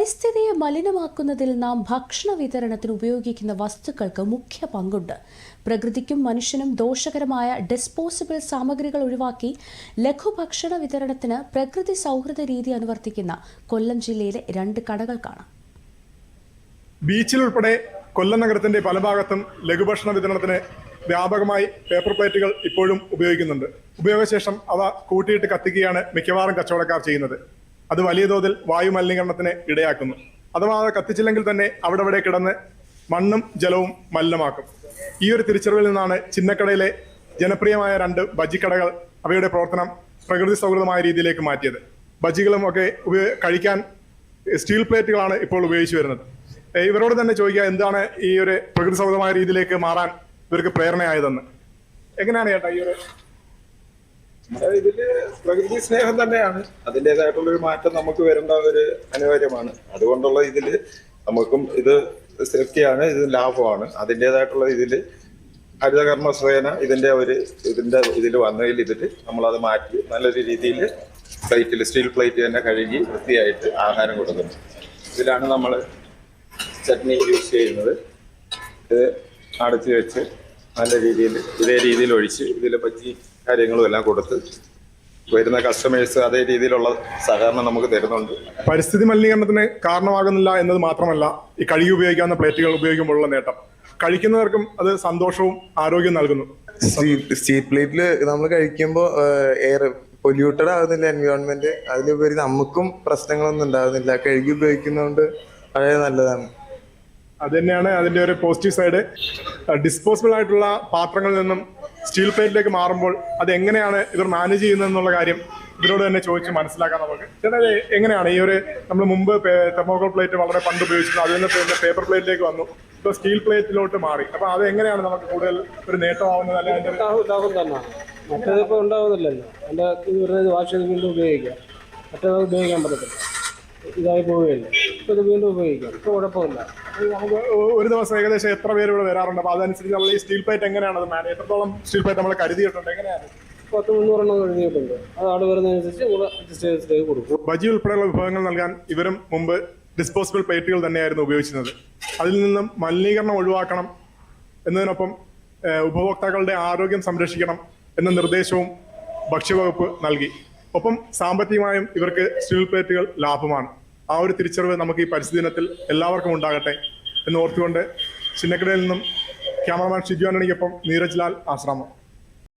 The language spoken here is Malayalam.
പരിസ്ഥിതിയെ മലിനമാക്കുന്നതിൽ നാം ഭക്ഷണ വിതരണത്തിന് ഉപയോഗിക്കുന്ന വസ്തുക്കൾക്ക് മുഖ്യ പങ്കുണ്ട്. പ്രകൃതിക്കും മനുഷ്യനും ദോഷകരമായ ഡിസ്പോസിബിൾ സാമഗ്രികൾ ഒഴിവാക്കി ലഘുഭക്ഷണ വിതരണത്തിന് പ്രകൃതി സൗഹൃദ രീതി അനുവർത്തിക്കുന്ന കൊല്ലം ജില്ലയിലെ രണ്ട് കടകൾ കാണാം. ബീച്ചിലുൾപ്പെടെ കൊല്ലം നഗരത്തിന്റെ പല ഭാഗത്തും ലഘുഭക്ഷണ വിതരണത്തിന് വ്യാപകമായി പേപ്പർ പ്ലേറ്റുകൾ ഇപ്പോഴും ഉപയോഗിക്കുന്നുണ്ട്. ഉപയോഗശേഷം അവ കൂട്ടിയിട്ട് കത്തിക്കുകയാണ് മിക്കവാറും കച്ചവടക്കാർ ചെയ്യുന്നത്. അത് വലിയ തോതിൽ വായു മലിനീകരണത്തിന് ഇടയാക്കുന്നു. അഥവാ അത് കത്തിച്ചില്ലെങ്കിൽ തന്നെ അവിടെ അവിടെ കിടന്ന് മണ്ണും ജലവും മലിനമാക്കും. ഈ ഒരു തിരിച്ചറിവിൽ നിന്നാണ് ചിന്നക്കടയിലെ ജനപ്രിയമായ രണ്ട് ബജിക്കടകൾ അവയുടെ പ്രവർത്തനം പ്രകൃതി സൗഹൃദമായ രീതിയിലേക്ക് മാറ്റിയത്. ബജികളും ഒക്കെ കഴിക്കാൻ സ്റ്റീൽ പ്ലേറ്റുകളാണ് ഇപ്പോൾ ഉപയോഗിച്ചു വരുന്നത്. ഇവരോട് തന്നെ ചോദിക്കുക എന്താണ് ഈ ഒരു പ്രകൃതി സൗഹൃദമായ രീതിയിലേക്ക് മാറാൻ ഇവർക്ക് പ്രേരണയായതെന്ന്? എങ്ങനെയാണ് ചേട്ടാ ഈ ഒരു ഇതിൽ പ്രകൃതി സ്നേഹം തന്നെയാണ്. അതിന്റെതായിട്ടുള്ള ഒരു മാറ്റം നമുക്ക് വരേണ്ട ഒരു അനിവാര്യമാണ്. അതുകൊണ്ടുള്ള ഇതിൽ നമുക്കും ഇത് സേഫ്റ്റിയാണ് ഇത് ലാഭമാണ്. അതിന്റെതായിട്ടുള്ള ഇതിൽ ഹരിതകർമ്മ സേന ഇതിന്റെ ഒരു ഇതിന്റെ ഇതിൽ വന്നതിൽ ഇതിൽ നമ്മളത് മാറ്റി നല്ലൊരു രീതിയിൽ പ്ലേറ്റിൽ സ്റ്റീൽ പ്ലേറ്റ് തന്നെ കഴുകി വൃത്തിയായിട്ട് ആഹാരം കൊടുക്കുന്നു. ഇതിലാണ് നമ്മൾ ചട്നി യൂസ് ചെയ്യുന്നത്. ഇത് അടച്ചു വെച്ച് നല്ല രീതിയിൽ ഇതേ രീതിയിൽ ഒഴിച്ച് ഇതിൽ പറ്റി കാര്യങ്ങളും എല്ലാം കൊടുത്ത് വരുന്ന കസ്റ്റമേഴ്സ് അതേ രീതിയിലുള്ള സഹകരണം നമുക്ക് തരുന്നുണ്ട്. പരിസ്ഥിതി മലിനീകരണത്തിന് കാരണമാകുന്നില്ല എന്നത് മാത്രമല്ല ഈ കഴുകി ഉപയോഗിക്കാവുന്ന പ്ലേറ്റുകൾ ഉപയോഗിക്കുമ്പോഴുള്ള നേട്ടം. കഴിക്കുന്നവർക്കും അത് സന്തോഷവും ആരോഗ്യവും നൽകുന്നു. സ്റ്റീറ്റ് പ്ലേറ്റിൽ നമ്മൾ കഴിക്കുമ്പോൾ എയർ പൊല്യൂട്ടഡ് ആകുന്നില്ല എൻവയോൺമെന്റ് അതിലുപരി നമുക്കും പ്രശ്നങ്ങളൊന്നും ഉണ്ടാകുന്നില്ല. കഴുകി ഉപയോഗിക്കുന്നതുകൊണ്ട് വളരെ നല്ലതാണ്. അത് തന്നെയാണ് അതിന്റെ ഒരു പോസിറ്റീവ് സൈഡ് ഡിസ്പോസിബിൾ ആയിട്ടുള്ള പാത്രങ്ങളിൽ നിന്നും സ്റ്റീൽ പ്ലേറ്റിലേക്ക് മാറുമ്പോൾ അത് എങ്ങനെയാണ് ഇവർ മാനേജ് ചെയ്യുന്നത് എന്നുള്ള കാര്യം ഇവരോട് തന്നെ ചോദിച്ച് മനസ്സിലാക്കാൻ നമുക്ക്. ചേട്ടാ എങ്ങനെയാണ്? ഈ ഒരു നമ്മൾ മുമ്പ് തെർമോകോൾ പ്ലേറ്റ് വളരെ പണ്ട് ഉപയോഗിച്ചിരുന്നു. അതിൽ നിന്ന് പിന്നെ പേപ്പർ പ്ലേറ്റിലേക്ക് വന്നു. ഇപ്പോൾ സ്റ്റീൽ പ്ലേറ്റിലോട്ട് മാറി. അപ്പൊ അത് എങ്ങനെയാണ് നമുക്ക് കൂടുതൽ ഒരു നേട്ടമാവുന്നത്? അല്ലെങ്കിൽ മറ്റേതിപ്പോൾ ഉണ്ടാവുന്നില്ലല്ലോ. വീണ്ടും ഉപയോഗിക്കാം. മറ്റേത് ഉപയോഗിക്കാൻ പറ്റത്തില്ല. ഇതായി പോവുകയല്ലേ. ഇപ്പോൾ ഇത് വീണ്ടും ഉപയോഗിക്കാം. ഇപ്പോൾ കുഴപ്പമില്ല. നമുക്ക് ഒരു ദിവസം ഏകദേശം എത്ര പേര് ഇവിടെ വരാറുണ്ട്? അപ്പൊ അതനുസരിച്ച് നമ്മൾ ഈ സ്റ്റീൽ പ്ലേറ്റ് എങ്ങനെയാണ് അത് മാനേജ് എത്രത്തോളം സ്റ്റീൽ പ്ലേറ്റ് നമ്മൾ കരുതിയിട്ടുണ്ട്? എങ്ങനെയാണ്? പത്ത് മുന്നൂറെണ്ണം കഴിഞ്ഞിട്ടുണ്ട് അത് ആൾ വരുന്നതനുസരിച്ച് നമ്മൾ അഡ്ജസ്റ്റ് ചെയ്ത് കൊടുക്കും. ബജി ഉൾപ്പെടെയുള്ള വിഭവങ്ങൾ നൽകാൻ ഇവരും മുമ്പ് ഡിസ്പോസിബിൾ പ്ലേറ്റുകൾ തന്നെയായിരുന്നു ഉപയോഗിച്ചിരുന്നത്. അതിൽ നിന്നും മലിനീകരണം ഒഴിവാക്കണം എന്നതിനൊപ്പം ഉപഭോക്താക്കളുടെ ആരോഗ്യം സംരക്ഷിക്കണം എന്ന നിർദ്ദേശവും ഭക്ഷ്യവകുപ്പ് നൽകി. ഒപ്പം സാമ്പത്തികമായും ഇവർക്ക് സ്റ്റീൽ പ്ലേറ്റുകൾ ലാഭമാണ്. ആ ഒരു തിരിച്ചറിവ് നമുക്ക് ഈ പരിസ്ഥിതി ദിനത്തിൽ എല്ലാവർക്കും ഉണ്ടാകട്ടെ എന്ന് ഓർത്തുകൊണ്ട് ചിന്നക്കടയിൽ നിന്നും ക്യാമറമാൻ ഷിജു ആന്റണിക്കൊപ്പം നീരജ് ലാൽ ആശ്രാമം.